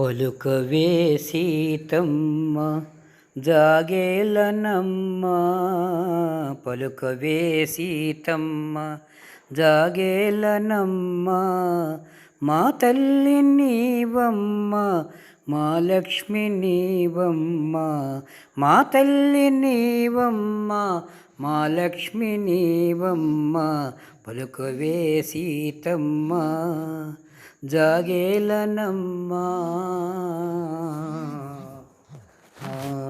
పలుకవే సీతమ్మ జాగేలనమ్మ. పలుకవే సీతమ్మ జాగేలనమ్మ. మా తల్లి నీవమ్మ మా లక్ష్మి నీవమ్మ. మా తల్లి నీవమ్మ మా లక్ష్మి నీవమ్మ. పలుకవే సీతమ్మ జాగేలనమ్మా. ఆ.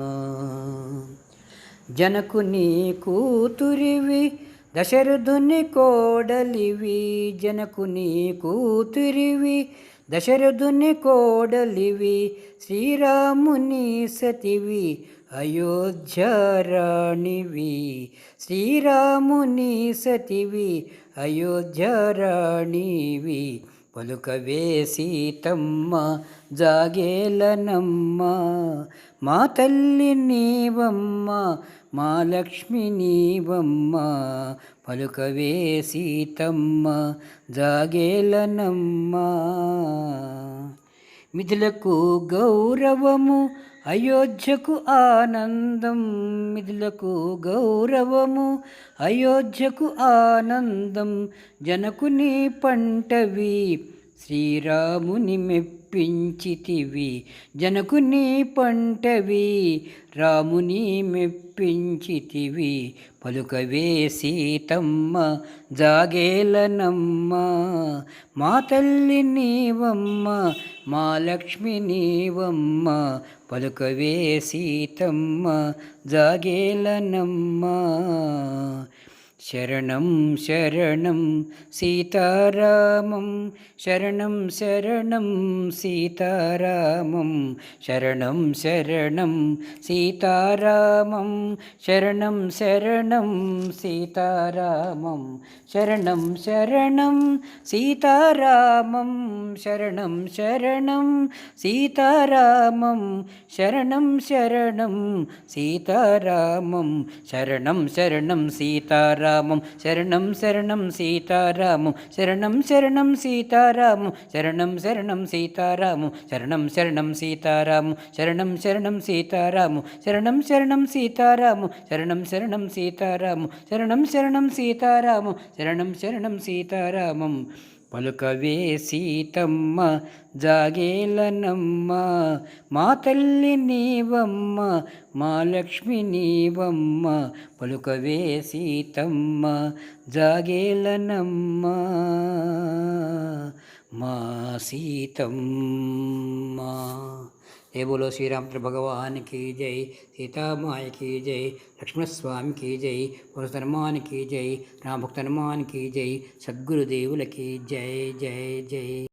జనకుని కూతురివి దశరథుని కోడలివి. జనకుని కూతురివి దశరథుని కోడలివి. శ్రీరాముని సతివి అయోధ్యరాణివి. శ్రీరాముని సతివి అయోధ్యరాణివి. పలుకవే సీతమ్మ జాగేలనమ్మ. మా తల్లి నీవమ్మ మా లక్ష్మి నీవమ్మ. పలుకవే సీతమ్మ జాగేలనమ్మ. మిథులకు గౌరవము అయోధ్యకు ఆనందం. మిథులకు గౌరవము అయోధ్యకు ఆనందం. జనకుని పంటవి శ్రీరాముని మెప్పించితివి జనకుని పంటవి రాముని మెప్పించితివి. పలుకవే సీతమ్మ జాగేలనమ్మ మా తల్లి నీవమ్మ మా లక్ష్మి నీవమ్మ. పలుకవే సీతమ్మ జాగేలనమ్మ. శరణం శరణం సీతారామం. శరణం శరణం సీతారామం. శరణం శరణం సీతారామం. శరణం శరణం సీతారామం. శరణం శరణం సీతారామం. శరణం శరణం సీతారామం. శరణం శరణం సీతారామం. శరణం శరణం సీతారామం. శరణం శరణం సీతారామం. శరణం శరణం సీతారామం. శరణం శరణం సీతారామం. శరణం శరణం సీతారామం. శరణం శరణం సీతారామం. శరణం శరణం సీతారామం. శరణం శరణం సీతారామం. శరణం శరణం సీతారామం. శరణం శరణం సీతారామం. పలుకవే సీతమ్మ జాగేలనమ్మ మా తల్లి నీవమ్మ మా లక్ష్మి నీవమ్మ పలుకవే సీతమ్మ జాగేలనమ్మ మా సీతమ్మ. हे बोलो श्री राम भगवान की जय सीता माई की जय लक्ष्मण स्वामी की जय पुरुषधर्मान की जय राम भक्तनमान की जय, सद्गुरुदेवल की जय जय जय।